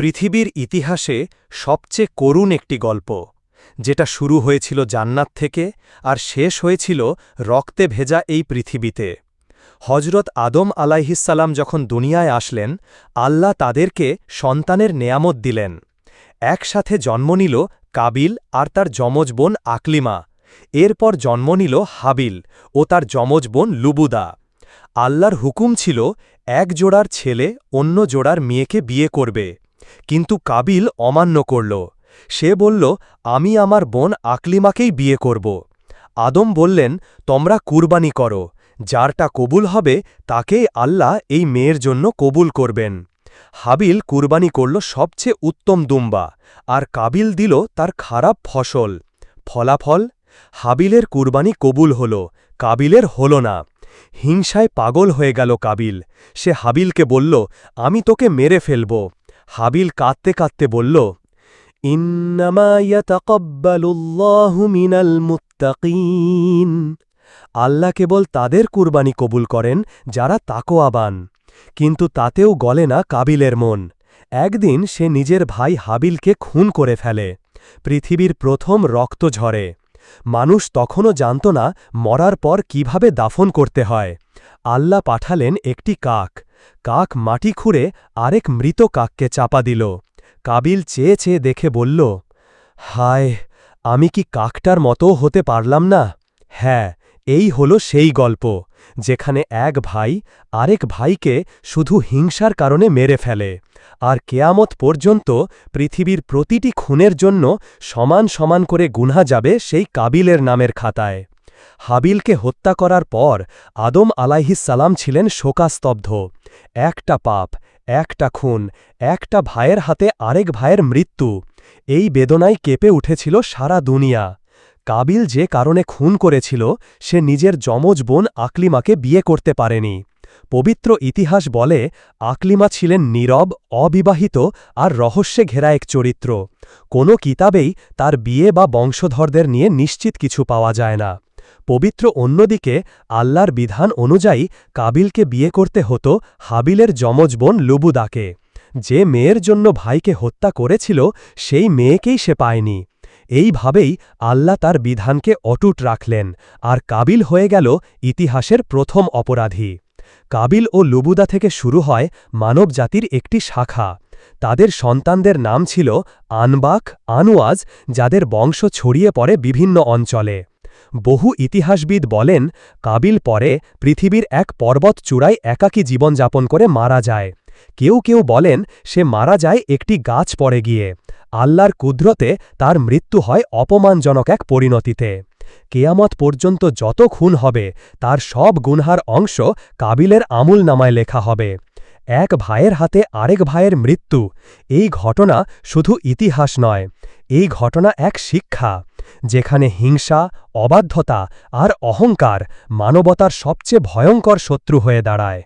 পৃথিবীর ইতিহাসে সবচেয়ে করুণ একটি গল্প, যেটা শুরু হয়েছিল জান্নাত থেকে আর শেষ হয়েছিল রক্তে ভেজা এই পৃথিবীতে। হজরত আদম আলাইহিসাল্লাম যখন দুনিয়ায় আসলেন, আল্লাহ তাদেরকে সন্তানের নেয়ামত দিলেন। একসাথে জন্ম নিল কাবিল আর তার যমজ বোন আকলিমা। এরপর জন্ম নিল হাবিল ও তার যমজ বোন লুবুদা। আল্লাহর হুকুম ছিল, এক জোড়ার ছেলে অন্য জোড়ার মেয়েকে বিয়ে করবে। কিন্তু কাবিল অমান্য করল। সে বলল, আমি আমার বোন আকলিমাকেই বিয়ে করব। আদম বললেন, তোমরা কুরবানি করো। যারটা কবুল হবে, তাকেই আল্লাহ এই মেয়ের জন্য কবুল করবেন। হাবিল কুরবানি করল সবচেয়ে উত্তম দুম্বা, আর কাবিল দিল তার খারাপ ফসল। ফলাফল? হাবিলের কুরবানি কবুল হল, কাবিলের হল না। হিংসায় পাগল হয়ে গেল কাবিল। সে হাবিলকে বলল, আমি তোকে মেরে ফেলব। হাবিল কাঁদতে কাঁদতে বলল মিনাল মুত্তাকিন। আল্লাহ কেবল তাদের কুরবানি কবুল করেন যারা তাকোয়াবান কিন্তু তাতেও গলে না কাবিলের মন। একদিন সে নিজের ভাই হাবিলকে খুন করে ফেলে, পৃথিবীর প্রথম রক্ত ঝরে। মানুষ তখনও জানত না মরার পর কীভাবে দাফন করতে হয়। আল্লাহ পাঠালেন একটি কাক কাক মাটি খুঁড়ে আরেক মৃত কাককে চাপা দিল। কাবিল চেয়ে চেয়ে দেখে বলল, হায়, আমি কি কাকটার মতো হতে পারলাম না? হ্যাঁ এই হল সেই গল্প, যেখানে এক ভাই আরেক ভাইকে শুধু হিংসার কারণে মেরে ফেলে, আর কেয়ামত পর্যন্ত পৃথিবীর প্রতিটি খুনের জন্য সমান সমান করে গুনহা যাবে সেই কাবিলের নামের খাতায়। হাবিলকে হত্যা করার পর আদম আলাইহিসালাম ছিলেন শোকাস্তব্ধ। একটা পাপ, একটা খুন, একটা ভাইয়ের হাতে আরেক ভাইয়ের মৃত্যু। এই বেদনায় কেঁপে উঠেছিল সারা দুনিয়া। কাবিল যে কারণে খুন করেছিল, সে নিজের যমজ বোন আকলিমাকে বিয়ে করতে পারেনি। পবিত্র ইতিহাস বলে, আকলিমা ছিলেন নীরব, অবিবাহিত আর রহস্যে ঘেরা এক চরিত্র। কোনো কিতাবেই তার বিয়ে বা বংশধরদের নিয়ে নিশ্চিত কিছু পাওয়া যায় না। পবিত্র অন্যদিকে আল্লাহর বিধান অনুযায়ী কাবিলকে বিয়ে করতে হতো হাবিলের যমজ বোন লুবুদাকে। যে মেয়ের জন্য ভাইকে হত্যা করেছিল, সেই মেয়েকেই সে পায়নি। এইভাবেই আল্লাহ তার বিধানকে অটুট রাখলেন, আর কাবিল হয়ে গেল ইতিহাসের প্রথম অপরাধী। কাবিল ও লুবুদা থেকে শুরু হয় মানবজাতির একটি শাখা। তাদের সন্তানদের নাম ছিল আনবাক, আনওয়াজ, যাদের বংশ ছড়িয়ে পড়ে বিভিন্ন অঞ্চলে। বহু ইতিহাসবিদ বলেন, কাবিল পরে পৃথিবীর এক পর্বত চূড়ায় একাকী জীবনযাপন করে মারা যায়। কেউ কেউ বলেন, সে মারা যায় একটি গাছ পড়ে গিয়ে। আল্লাহর কুদরতে তার মৃত্যু হয় অপমানজনক এক পরিণতিতে। কেয়ামত পর্যন্ত যত খুন হবে, তার সব গুনহার অংশ কাবিলের আমুল নামায় লেখা হবে। এক ভাইয়ের হাতে আরেক ভাইয়ের মৃত্যু। এই ঘটনা শুধু ইতিহাস নয়, এই ঘটনা এক শিক্ষা। যেখানে হিংসা অবাধ্যতা আর অহংকার মানবতার সবচেয়ে ভয়ঙ্কর শত্রু হয়ে দাঁড়ায়।